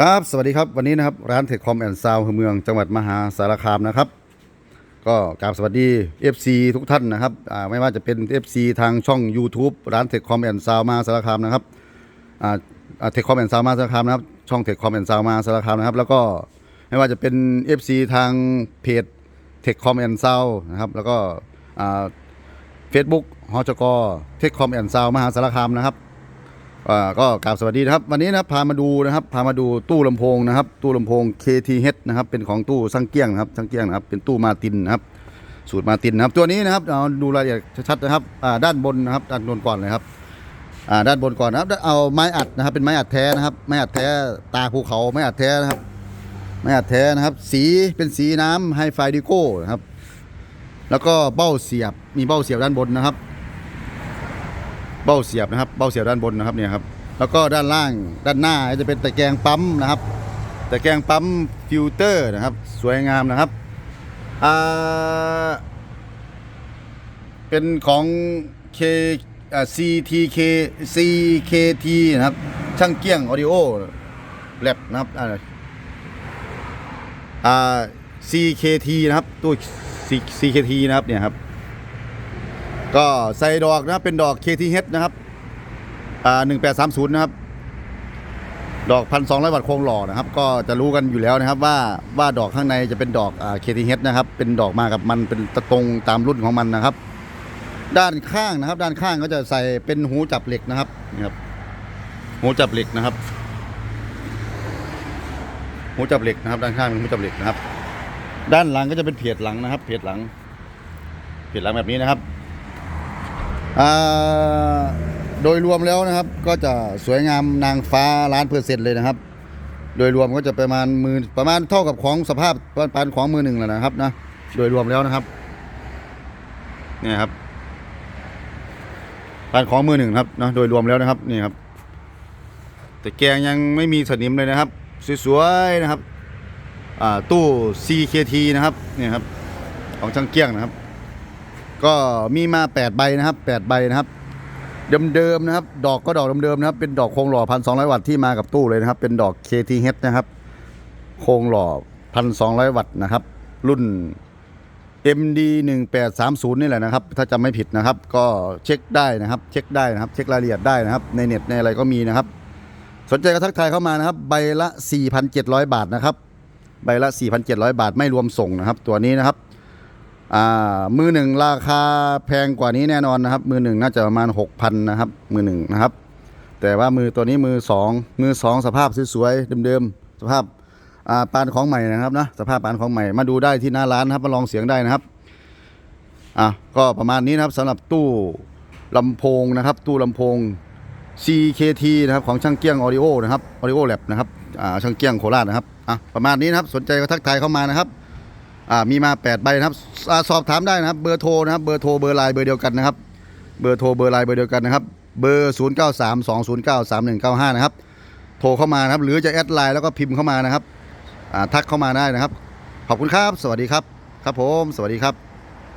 ครับ สวัสดีครับ วันนี้นะครับ ร้านเทคคอมแอนด์ซาวเมือง จังหวัดมหาสารคามนะครับ ก็กราบสวัสดี FC ทุกท่านนะครับอ่าไม่ว่าจะเป็น FC ทางช่อง YouTube ร้านเทคคอมแอนด์ซาวมาสารคามนะครับเทคคอมแอนด์ซาวมาสารคามนะครับช่องเทคคอมแอนด์ซาวมาสารคามนะครับ แล้วก็ไม่ว่าจะเป็น FC ทางเพจเทคคอมแอนด์ซาวนะครับ แล้วก็เฟซบุ๊กฮอจกเทคคอมแอนด์ซาวมหาสารคามนะครับ ก็กราบสวัสดีนะครับ วันนี้นะครับพามาดูนะครับ พามาดูตู้ลำโพงนะครับ ตู้ลำโพง KTH นะครับ เป็นของตู้ซังเกี้ยงนะครับซังเกี้ยงนะครับ เป็นตู้มาตินนะครับ สูตรมาตินนะครับ ตัวนี้นะครับเอาดูรายละเอียดชัดๆนะครับอ่าด้านบนนะครับ ด้านบนก่อนเลยครับอ่าด้านบนก่อนนะครับ เอาไม้อัดนะครับ เป็นไม้อัดแท้นะครับ ไม้อัดแท้ตาภูเขา ไม้อัดแท้นะครับ ไม้อัดแท้นะครับ สีเป็นสีน้ำไฮไฟดิโก้นะครับ แล้วก็เบ้าเสียบ มีเบ้าเสียบด้านบนนะครับ เบ้าเสียบนะครับ เบ้าเสียบด้านบนนะครับเนี่ยครับ แล้วก็ด้านล่างด้านหน้าจะเป็นตะแกรงปั๊มนะครับ ตะแกรงปั๊มฟิลเตอร์นะครับ สวยงามนะครับเป็นของ K อ่า CTK CKT นะครับ ช่างเกี้ยงออดิโอแลบนะครับอ่า CKT นะครับตู้ C- CKT นะครับเนี่ยครับ ก็ใส่ดอกนะเป็นดอก KTH นะครับอ่า1830 นะครับ ดอกพันสองร้อยวัตต์โครงหล่อนะครับ ก็จะรู้กันอยู่แล้วนะครับ ว่าว่าดอกข้างในจะเป็นดอกอ่า KTH นะครับ เป็นดอกมากับมันเป็นตะตรงตามรุ่นของมันนะครับ ด้านข้างนะครับ ด้านข้างก็จะใส่เป็นหูจับเหล็กนะครับนี่ครับหูจับเหล็กนะครับหูจับเหล็กนะครับ ด้านข้างเป็นหูจับเหล็กนะครับ ด้านหลังก็จะเป็นเพจหลังนะครับเพจหลังเพจหลังแบบนี้นะครับ โดยรวมแล้วนะครับก็จะสวยงามนางฟ้าล้านเปอร์เซ็นต์เลยนะครับ โดยรวมก็จะประมาณมือประมาณเท่ากับของสภาพปานของมือหนึ่งแล้วนะครับนะโดยรวมแล้วนะครับนี่ครับปานของมือหนึ่งครับนะโดยรวมแล้วนะครับนี่ครับ แต่แกงยังไม่มีสนิมเลยนะครับ สวยๆนะครับตู้ CKT นะครับนี่ครับของช่างเกี้ยงนะครับ ก็มีมา 8 ใบนะครับ 8 ใบนะครับ เดิมๆนะครับ ดอกก็ดอกเดิมๆนะครับ เป็นดอกโครงหล่อพันสองวัตต์ที่มากับตู้เลยนะครับ เป็นดอก KTH นะครับ โครงหล่อพันสองวัตต์นะครับ รุ่น MD 1830นี่แหละนะครับ ถ้าจำไม่ผิดนะครับ ก็เช็คได้นะครับ เช็คได้นะครับ เช็ครายละเอียดได้นะครับ ในเน็ตในอะไรก็มีนะครับ สนใจก็ทักทายเข้ามานะครับ ใบละ 4,700 บาทนะครับ ใบละ 4,700 บาทไม่รวมส่งนะครับ ตัวนี้นะครับ อ่ามือหนึ่งราคาแพงกว่านี้แน่นอนนะครับ มือหนึ่งน่าจะประมาณหกพันนะครับ มือหนึ่งนะครับ แต่ว่ามือตัวนี้มือสองมือสองสภาพสวยๆเดิมๆสภาพอ่าปานของใหม่นะครับนะสภาพปานของใหม่มาดูได้ที่หน้าร้านนะครับมาลองเสียงได้นะครับอะก็ประมาณนี้นะครับสำหรับตู้ลำโพงนะครับ ตู้ลำโพง CKT นะครับของช่างเกี้ยงออดิโอนะครับออดิโอแลบนะครับอ่าช่างเกี้ยงโคราชนะครับอะประมาณนี้นะครับสนใจก็ทักทายเข้ามานะครับ อ่ามีมา8ใบนะครับอสอบถามได้นะครับเบอร์โทรนะครับเบอร์โทรเบอร์ไลน์เบอร์เดียวกันนะครับ เบอร์โทรเบอร์ไลน์เบอร์เดียวกันนะครับเบอร์ 0 9 3 2 0 9 3 1 9 5 นะครับ โทรเข้ามานะครับ หรือจะแอดไลน์แล้วก็พิมพ์เข้ามานะครับอ่าทักเข้ามาได้นะครับ ขอบคุณครับ สวัสดีครับ ครับผม สวัสดีครับ